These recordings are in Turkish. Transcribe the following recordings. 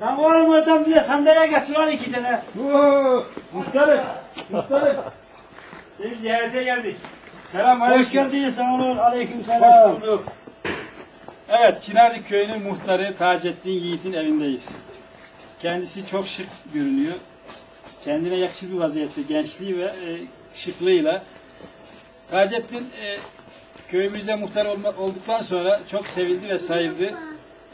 Lan oğlum oradan bir de sandalye getir lan iki tane. Oo, muhtarım, muhtarım. Seni ziyarete geldik. Selam Hoş geldiniz. Sağ olun. Aleyküm Hoş selam. bulduk. Evet, Çınarcık Köyü'nün muhtarı Taceddin Yiğit'in evindeyiz. Kendisi çok şık görünüyor. Kendine yakışır bir vaziyette gençliği ve e, şıklığıyla. Taceddin e, köyümüzde muhtar olma, olduktan sonra çok sevildi ve sayıldı.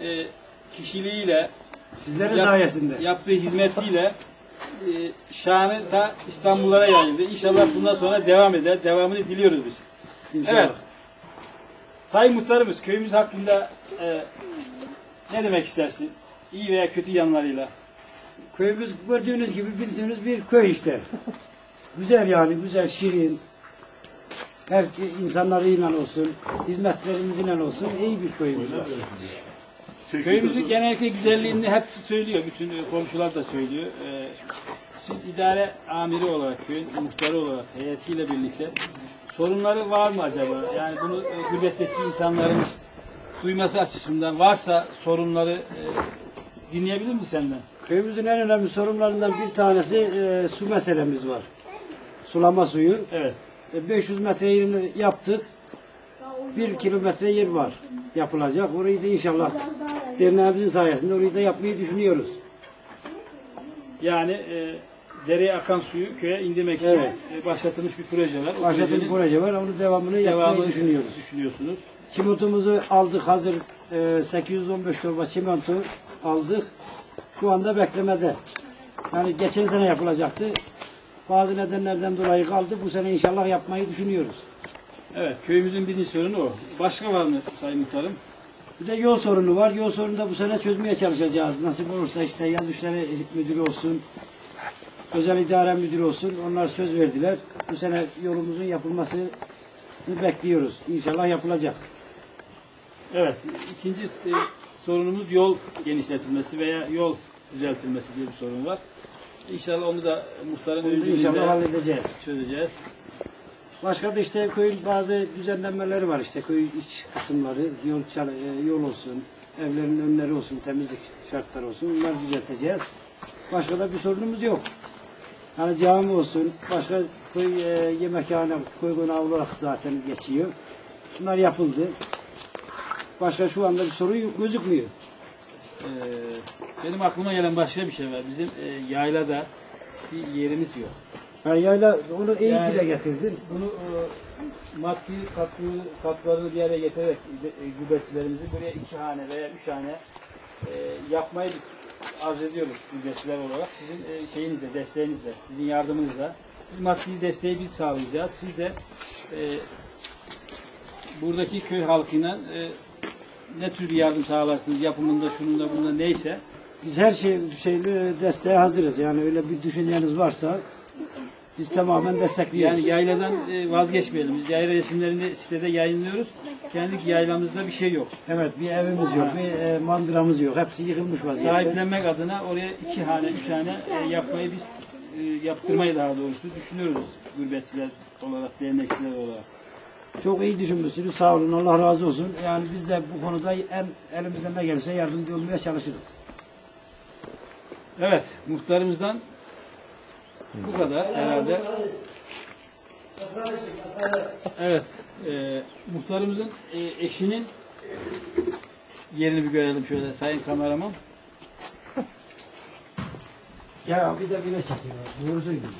E, kişiliğiyle, Sizlerin Yap- sayesinde. yaptığı hizmetiyle e, şanı ta İstanbullara yayıldı. İnşallah bundan sonra devam eder. Devamını diliyoruz biz. İnşallah. Evet. Sayın muhtarımız köyümüz hakkında e, ne demek istersin? İyi veya kötü yanlarıyla. Köyümüz gördüğünüz gibi bildiğiniz bir köy işte. güzel yani, güzel, şirin. Her insanlarıyla olsun, hizmetlerimizle olsun iyi bir köyümüz var. Köyümüzün genellikle güzelliğini hep söylüyor. Bütün komşular da söylüyor. E, siz idare amiri olarak, köyün muhtarı olarak heyetiyle birlikte sorunları var mı acaba? Yani bunu e, gurbetteki insanlarımız duyması açısından varsa sorunları e, dinleyebilir mi senden? Köyümüzün en önemli sorunlarından bir tanesi e, su meselemiz var. Sulama suyu. Evet. E, 500 metre yerini yaptık. Bir kilometre yer var yapılacak. Orayı da inşallah derneğimizin sayesinde orayı da yapmayı düşünüyoruz. Yani e, dereye akan suyu köye indirmek için Evet. e, başlatılmış bir proje var. O bir projenin proje var. Onun devamını yapmayı devamını düşünüyoruz. düşünüyorsunuz. Çimentumuzu aldık hazır e, 815 torba çimento aldık. Şu anda beklemede. Yani geçen sene yapılacaktı. Bazı nedenlerden dolayı kaldı. Bu sene inşallah yapmayı düşünüyoruz. Evet, köyümüzün birinci sorunu o. Başka var mı Sayın Muhtarım? Bir de yol sorunu var. Yol sorunu da bu sene çözmeye çalışacağız. Nasip olursa işte yaz işleri müdürü olsun, özel idare müdürü olsun. Onlar söz verdiler. Bu sene yolumuzun yapılmasını bekliyoruz. İnşallah yapılacak. Evet, ikinci e, sorunumuz yol genişletilmesi veya yol düzeltilmesi diye bir sorun var. İnşallah onu da muhtarın öncülüğünde inşallah halledeceğiz. çözeceğiz. Başka da işte köyün bazı düzenlenmeleri var işte köy iç kısımları, yol, çal- e, yol olsun, evlerin önleri olsun, temizlik şartları olsun bunları düzelteceğiz. Başka da bir sorunumuz yok. Hani cami olsun, başka köy e, yemekhane, köy konağı olarak zaten geçiyor. Bunlar yapıldı. Başka şu anda bir sorun yok, gözükmüyor. Ee, benim aklıma gelen başka bir şey var. Bizim e, yaylada bir yerimiz yok. Yani yayla onu iyi Yani- dile getirdin. Bunu e, maddi katkı, katkılarını bir araya getirerek e, gurbetçilerimizi buraya iki hane veya üç hane e, yapmayı biz arz ediyoruz gurbetçiler olarak. Sizin e, şeyinizle, desteğinizle, sizin yardımınızla. Biz maddi desteği biz sağlayacağız. Siz de e, buradaki köy halkına e, ne tür bir yardım sağlarsınız yapımında, şununda, bunda neyse. Biz her şey şeyli desteğe hazırız. Yani öyle bir düşünceniz varsa biz tamamen destekliyoruz. Yani yayladan e, vazgeçmeyelim. Biz yayla resimlerini sitede yayınlıyoruz. Kendi yaylamızda bir şey yok. Evet bir evimiz yok, bir e, mandıramız yok. Hepsi yıkılmış vaziyette. Sahiplenmek adına oraya iki hane, üç hane e, yapmayı biz yaptırmayı daha doğrusu düşünüyoruz gurbetçiler olarak, dernekçiler olarak. Çok iyi düşünmüşsünüz. Sağ olun. Allah razı olsun. Yani biz de bu konuda en elimizden ne gelirse yardımcı olmaya çalışırız. Evet, muhtarımızdan bu kadar herhalde. Evet, e, muhtarımızın e, eşinin yerini bir görelim şöyle sayın kameraman. Ya bir de bile çekiyor. Doğru söylüyor.